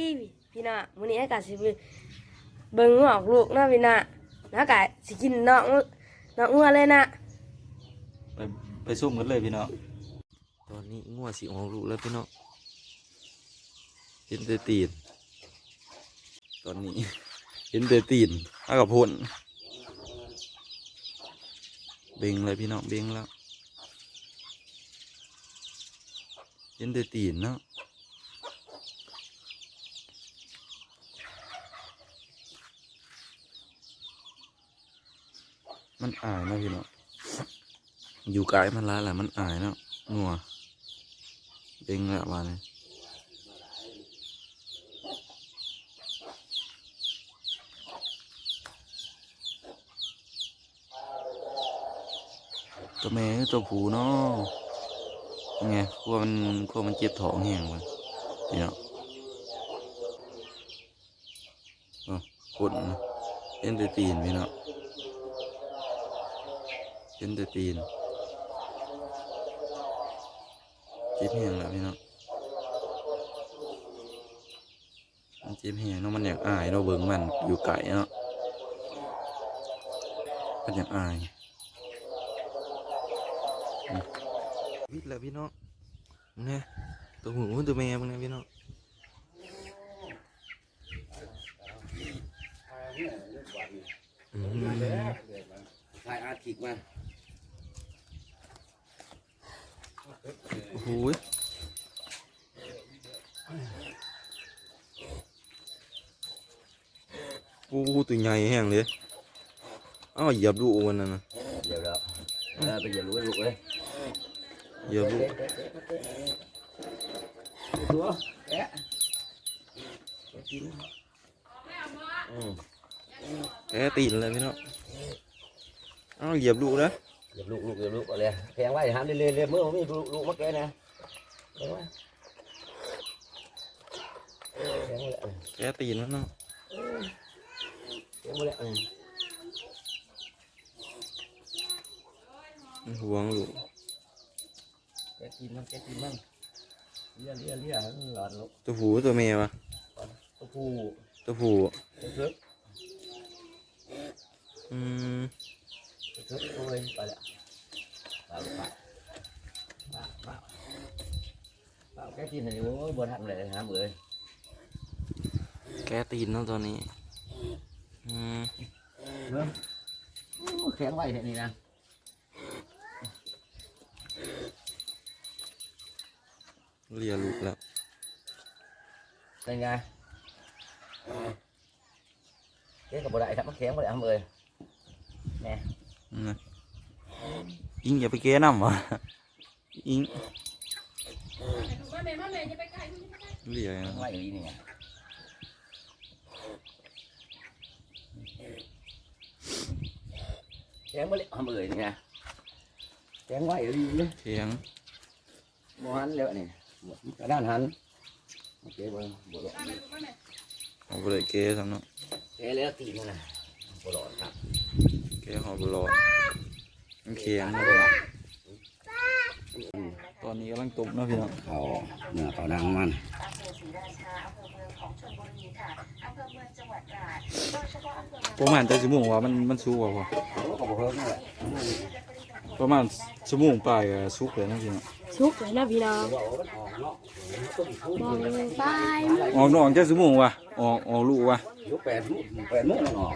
พี่พี่น่ะมื้อนี้อากาศสิเบิ่งงอกลูกนะพี่น่ะแล้วอากาศสิกินนองน้องงัวเลยนะไปไปซุ่มกันเลยพี่น้องตอนนี้งัวสีออกลูกแล้วพี่น้องเห็นแต่ตีนตอนนี้เห็นแต่ตีนอากาพ่นเบ่งเลยพี่น้องเบ่งแล้วเห็นแต่ตีนเนาะ มันอายนะพี่เน้องอยู่ไกลมันร้ายแหละมันอายเนาะงัวเด้งละวาเนี่ยตัวแม่ตัวผูเนาะไงกลัวมันกลัวมันเจ็บท้องแห้งมันพี่เนาะอ้กดนเห็นแต่ตีนพี่เนาะ นแต่ตีนเจ็บแห้งแล้วพี่นาะมันเจ็บแห้งเนาะมันอยากอายเราเบิ่งมันอยู่ไกลเนาะมันอยากอายวิทย์แล้วพี่นาะมึงเนี่ยตัวหูตัวแม่มึงเนี่ยพี่เนาะอืม ถ่ายอาร์ติกมา โอ้โหยโอ้โหตัวใหญ่แห้งเลยอ้าวเหยียบดูมันนั่นนะเดี๋ยวเราเออไปอย่ารู้ลูกเลยเหยียบดูตัวแอะกินอืมแกตีนเลยพี่เนาะอ้าวเหยียบดูนะอย่าลูกลูกอย่าลูกอะไรแพงไว้หันเรื่อยๆเรื่อยๆเมื่อผมมีลูกลูกมาแกนะแพงไว้แพงไว้แล้วแกตีนมันเนาะแพงไว้แล้วมันห่วงลูกแกกินมันแกกินมันเลี้ยเลี้ยเลี้ยหลอดลูกตัวผู้ตัวแม่ปะตัวผู้ตัวผู้ตัวเถิกอืม ตัวเถิกตัวเลยไปแล้วไปไปไปไปไปแกกินอะไรโอ้ยบนหักเลยหาเบื่อแกตีนเนาะตอนนี้อืมเนอะโอ้แข็งไว้เนี่ยนี่นะเลียลูกแล้วเป็นไงเจ๊กับบได้ครับมันแข็งบ่ได้ทำเลยแน่อืมนะอิงอย่าไปแกน้ำวะอิงเลียแข็งไว้อย่างนี้นี่ไงแข็งบ่ได้ทำเลยนี่ไงแข็งไว้อย่างนี้เลยเทียงบ่หันแล้วนี่กระด้านหันโอเคบ่บ่หลอดเอาไปเลยแกทำเนาะแข็งแล้วตีนมันนะบ่หลอดครับ แกหอบรอดมันเคียงเนาะตอนนี้กำลังตกเนาะพี่น้องเขาเนื้อเขาดังมันประมาณจะชั่วโมงว่ามันมันสุกว่าพอประมาณชั่วโมงปลายสุกเลยนะพี่น้องชุกเลยนะพี่น้องมออกเนาะต้นทุนมองไปออกนอกจะชั่วโมงวะออกออกลูกวะยู่แปดโมงแปดโมงมันออก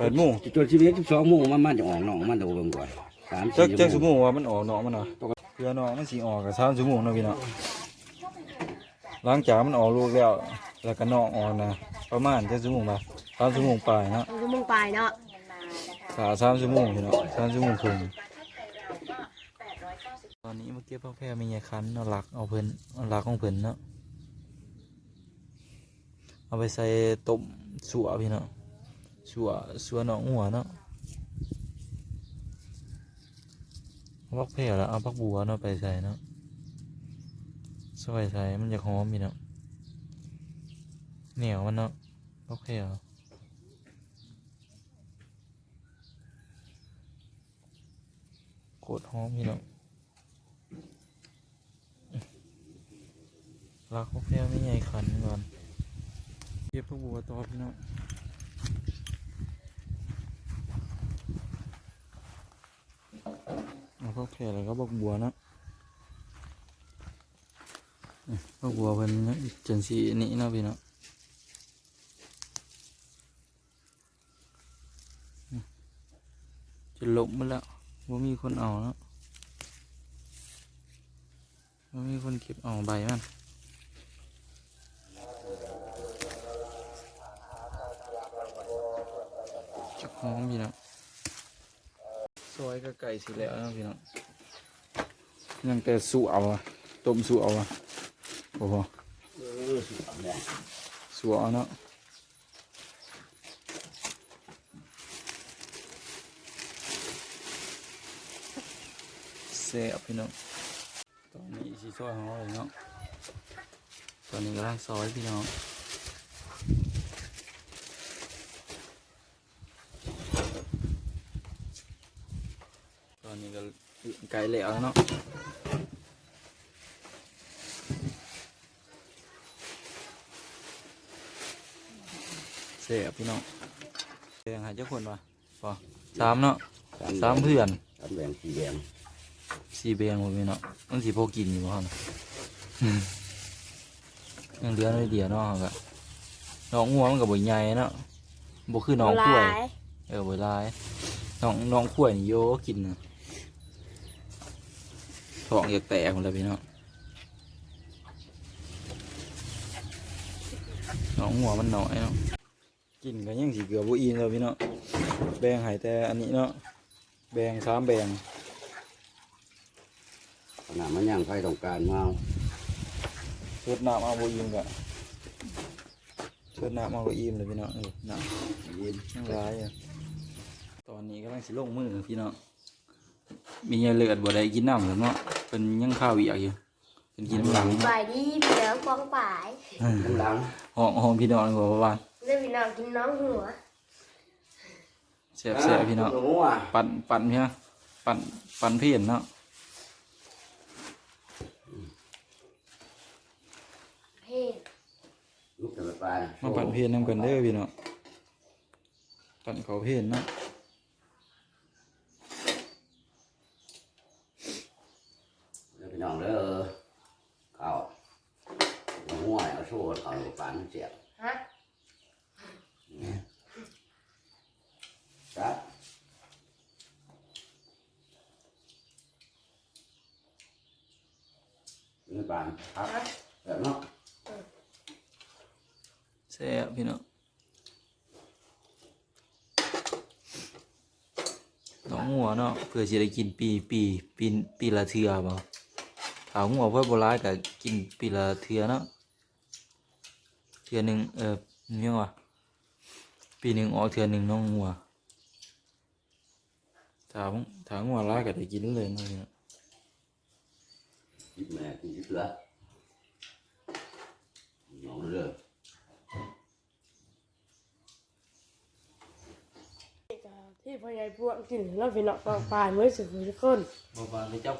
แปดโมงจนชีวิตสิบสองโมงมันมันจะออกน้องมันโดนก่อนสามจักสี่จักชั่วโมงว่ามันออกนอกมันเนาะเพื่อนอกมันสีออกกับสามชั่วโมงเนาะพี่น้องหลังจากมันออกลูกแล้ว แล้วก็นอกออกนะประมาณจักชั่วโมงปะสามชั่วโมงปลายเนาะมันก็มึงไปเนาะขาสามชั่วโมงพี่น้องสามชั่วโมงครึ่งตอนนี้มาเก็บผักแพรมีไงคันเอาหลักเอาเพิ่นเอาหลักของเพิ่นเนาะเอาไปใส่ต้มสัวพี่น้อง สัวสัวหนองหัวเนาะเอาผักแพรแล้วเอาผักบัวเนาะไปใส่เนาะซอยใส่มันจะหอมพี่เนาะเหนียวมันเนาะผักแพรโคตรหอมพี่น้องรักพักาแฟไม่ใหญ่ขันก่อนเก็บพวกบัวต่อพี่น้อง เอาวแผ่แล้วก็บักบัวนะบักบัวเพิ่นจังสีนี้นะพี่เนาะจะหลบมาแล้วว่ามีคนเอาเนาะว่ามีคนเก็บเอาใบมันจักหอมพี่น้องซ อยก็ไก่สิแล้วนะพี่น้องยังแต่สุเอาอะต้มสุเอาอะโอ้โหสุดแดงสุเอาเนาะแซ่บพี่น้องตอนนี้สิซอยของเราเลยเนาะตอนนี้กำลังซอยพี่น้อง ตอนนี้ก็ ไก่แล้วเนาะเสียพี่น้องเสียงหายเจ้าคนวะปอสามเนาะสามเพื่อนสามแดงสี่แดงสี่เบียงผมพี่เนาะมันสีพอกินอยู่บ้างยังเหลือน้อยเดียวเนาะก็น้องงัวมันกับใหญ่เนาะบ่คือน้องกล้วยหลายเออเวลาน้องน้องขวยนี่โยกินนะ ท้องอยากแตกหมดเลยพี่น้องน้องหัวมันหน่อยเนาะกินกันยังสีเกลือบุอีนเลยพี่น้องแบงหายแต่อันนี้เนาะแบงสามแบงขนาดมันย่างไฟต้องการมาเอาชิดน้ำเอาบุอีนกะเชิดน้ำเอาบุอีนเลยพี่น้องเออน้ำยินยังร้ายอะตอนนี้กำลังสิลงมือพี่น้องมีเงยเลือดบ่ได้กินน้ำแล้วเนาะ เป็นยังข้าวอีกอยู่เป็นกินน้ำหลังบ่ายดีพี่น้องกองป่ายน้ำหลังห้องห้องพี่น้องกว่าประมาณเรื่องพี่น้องกินน้องหัวเสียบเสียบพี่น้องหนูอะปั่นปั่นเพียปั่นปั่นเพียนเนาะเฮ้ลูกจะไปปลามาปั่นเพียนนำกันเด้อพี่น้องปั่นเขาเพียนเนาะ เดี๋ยวพี่น้องเด้อข้าวหนูอะเอาโซ่ข้าวปลามันเจ็บ ฮะ ครับ นี่ปลาครับแบบเนาะเสียบพี่น้องน้องหัวเนาะเพื่อสิได้กินปีปีปีปีละเทือบ่ถาหัวเพื่อโบราณก็กินปีละเทือเนาะเทือหนึงเออยังวะปีหนึงออกเทือหนึงน้องหัวถ้าถาหัวร้ายก็ได้กินเลยเนาะ พี่น้องยิบแม่กินยิบเสือน้องเด้อที่พ่อใหญ่พวกกินแล้วพี่น้องกองป่ายมื้อสุดทุกคนบาบานไปจับ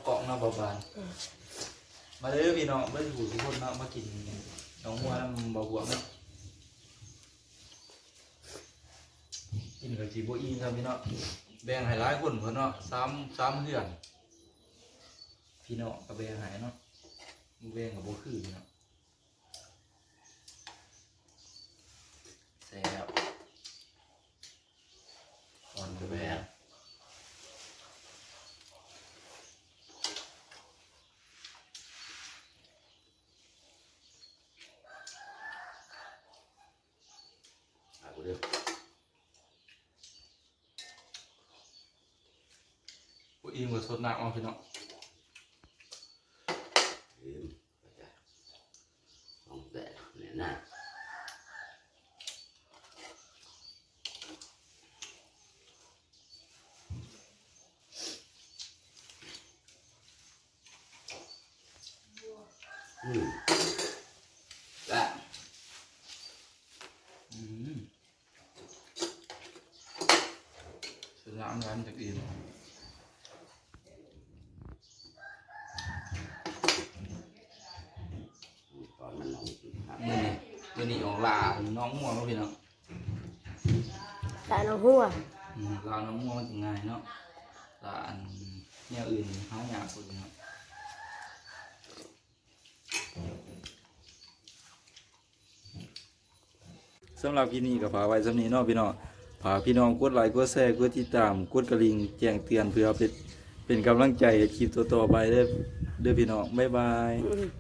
เพี่น้องเบิ่งหูทุกคนเนาะมากินน้องหัวน้ำบาบัวเนาะกินกับจีโบอีนครับพี่น้องแบ่งให้หลายคนเพิ่นเนาะสามสามเดือนพี่น้องก็แบ่งให้เนาะบ่แบ่งกับบ่คือพี่น้องแซ่บอ่อนไปแบ่ง หากูเด้อ บ่อีนบ่สดน้ำเอาพี่น้อง แต่เนี่ยนะอืมและ อืมสดน้ำร้านจากอีน ตอนมันน้องกินครับ มื่อนี้มื่อนี้ออก ลา น้องม่วงเนาะพี่น้องแต่น้องหัวอืมลาน้องม่วงมันจะง่ายเนาะลาอันแนวอื่นหายากคนเนาะสำหรับที่นี่ก็ฝากไว้สำนี้เนาะพี่น้องฝากพี่น้องกดไลค์กดแชร์กดติดตามกดกระลิ่งแจ้งเตือนเพื่อเป็นเป็นกำลังใจให้คลิปต่อๆไปเด้อเด้อพี่น้องบ๊ายบาย อืม